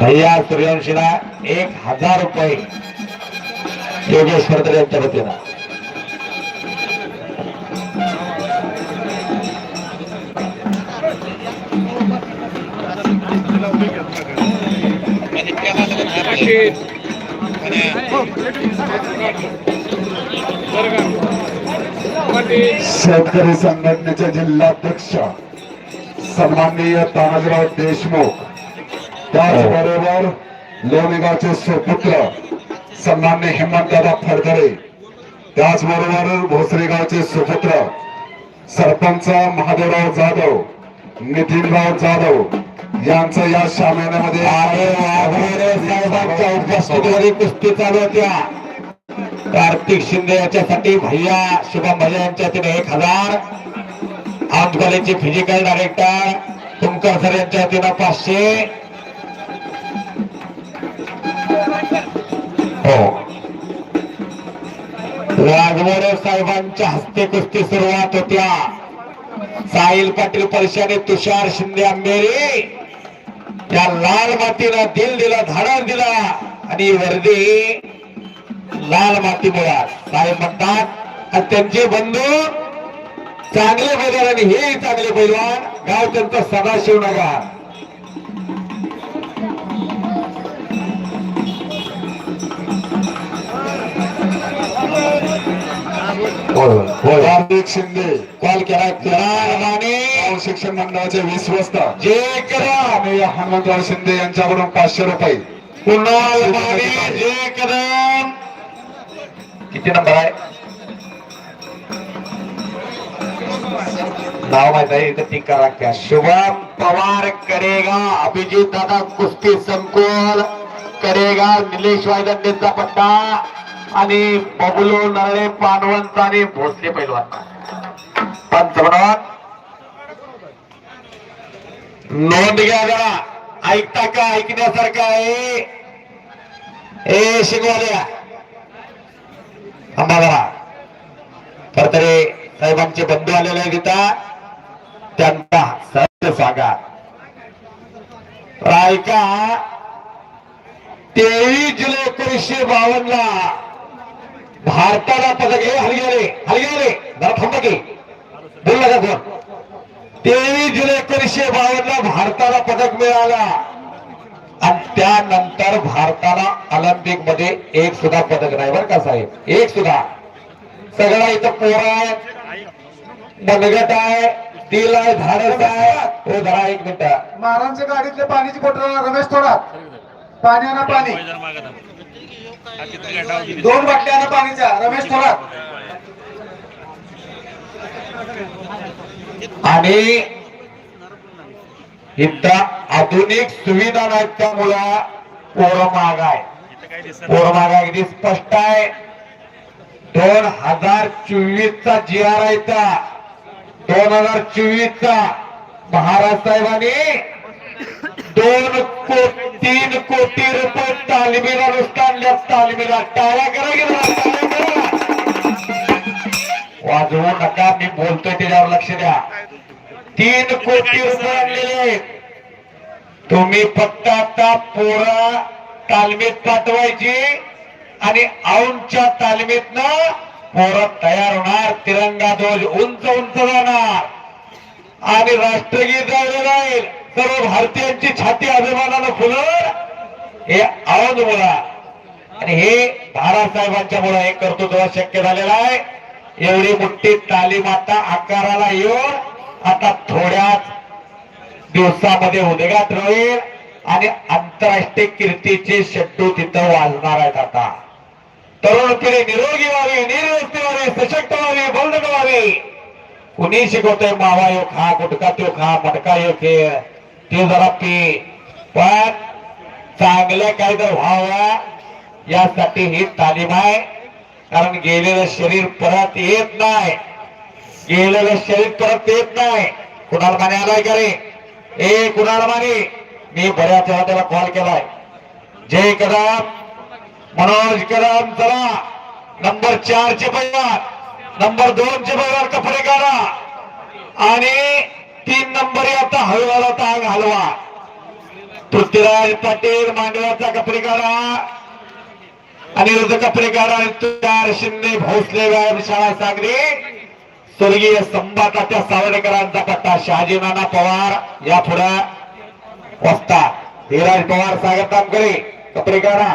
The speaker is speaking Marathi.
भैया सूर्यवंशीला एक हजार रुपये योगेश फडतर यांच्या वतीनं Thank you. शेतकरी संघटनेचे जिल्हाध्यक्ष सन्माननीय तानाजीराव देशमुख त्याचबरोबर लोणीगावचे सुपुत्र सन्मान्य हेमंतदादा फडतरे त्याचबरोबर भोसरेगावचे सुपुत्र सरपंच महादेवराव जाधव नितीनराव जाधव यांचं या शामेण्यामध्ये साहेबांच्या उपस्थितीमध्ये कुस्ती चालू होत्या. कार्तिक शिंदे याच्यासाठी भैया शुभम भैया यांच्या एक हजार. आर्ट कॉलेजचे फिजिकल डायरेक्टर तुमकर सर यांच्या वतीनं पाचशे. हो. राजमोरे साहेबांच्या हस्ते कुस्ती सुरुवात होत्या. साहिल पाटील परिषदे तुषार शिंदे आंबेरी. त्या लाल मातीला दिल दिला धाडस दिला आणि वर्दी लाल माती मुळात साहेब म्हणतात त्यांचे बंधू चांगले पैलवान आणि हे चांगले पैलवान गाव त्यांचं सदाशिव होय हार्दिक शिंदे. कॉल केला गाव शिक्षण मंडळाचे विश्वस्त जे करा. हनुमंतराव शिंदे यांच्याकडून पाचशे रुपये. कुणाल माने जे कदम. किती नंबर आहे? नाव माहीत आहे इथं करा. शुभम पवार करेगा. अभिजित दादा कुस्ती संकुल करेगा. निलेश वायदंडेचा पट्टा आणि बबलू नरळे पानवंत आणि भोसले पैलवान. पंचमनाथ नोंद घ्या जरा. ऐकता का? ऐकण्यासारखं आहे. ए शिकवाल्या थांबा जरा खरतरे साहेबांचे बंधू आलेले आहेत इथं. त्यांचा सत्य सांगा. तर ऐका तेवीस जुलै एकोणीसशे बावन्न ला भारताला पदक हे हलगेले हलगेले जरा थांबा की. बोलला का कोण? तेवीस जुलै एकोणीसशे बावन्न ला भारताला पदक मिळाला. त्यानंतर भारताला ऑलिम्पिकमध्ये एक सुद्धा पदक नाही बरं का साहेब. एक सुद्धा. सगळा इथं पोरा आहे मनगट आहे दिल आहे धाडस आहे. हो धरा एक मिनिट. महाराजांच्या गाडीतले पाण्याची बॉटल रमेश थोरात. पाणी आणा पाणी. दोन बाटल्या आणा पाणीच्या रमेश थोरात. आणि इथं आधुनिक सुविधा नाहीत त्यामुळं पोरं महाग आहे पोरं महाग आहे अगदी स्पष्ट आहे. दोन हजार चोवीस चा जी आर आय चा दोन हजार चोवीस चा महाराज साहेबांनी दोन कोटी तीन कोटी रुपये तालमीला नुसतानल्या तालमीला टाळ्या करा टाळ्या करा. वाजवू नका मी बोलतोय त्याच्यावर लक्ष द्या. तीन कोटी उभारलेले तुम्ही फक्त आता पोरा तालमीत पाठवायची आणि औंच्या तालमीत ना पोरा तयार होणार. तिरंगा ध्वज उंच उंच जाणार. आणि राष्ट्रगीत गायलं जाईल. सर्व भारतीयांची छाती अभिमानानं फुलर हे औंध मुला आणि हे दारासाहेबांच्या मुळे हे कर्तृत्व शक्य झालेलं आहे. एवढी मोठी तालीम आता आकाराला येऊन आता थोड्याच दिवसामध्ये उदगात राहील आणि आंतरराष्ट्रीय कीर्तीचे शट्टू तिथं वाजणार आहेत आता. तरुण पिढी निरोगी व्हावी निर्व्यस्ती व्हावी सशक्त व्हावी बौद्ध व्हावी कुणी शिकवतोय मावा यो खा गुटका त्यो खा मटका यो खेळ. ते जरा पी. पण चांगलं काय तर व्हावं यासाठी ही तालीम आहे. कारण गेलेलं शरीर परत येत नाही. गेलेलं शरीर परत येत नाही. कुणाल माने आलाय का रे? ए कुणाल माने? मी बऱ्याच वेळा त्याला कॉल केलाय. जय कदम. मनोज कदम चला. नंबर चार चे पैलवान नंबर दोन चे कपडे काढा आणि तीन नंबर आता हळूहळू ताग हलवा. पृथ्वीराज पाटील मांडव्याचा कपडे काढा अनिरुद्ध कपडेकर आणि तुषार शिंदे भोसले व्यायामशाळा सागरी. स्वर्गीय संभाताच्या सावरेकरांचा पट्टा शहाजी नाना पवार या पुढे वसतात धीराज पवार स्वागत करे. कपडेकारा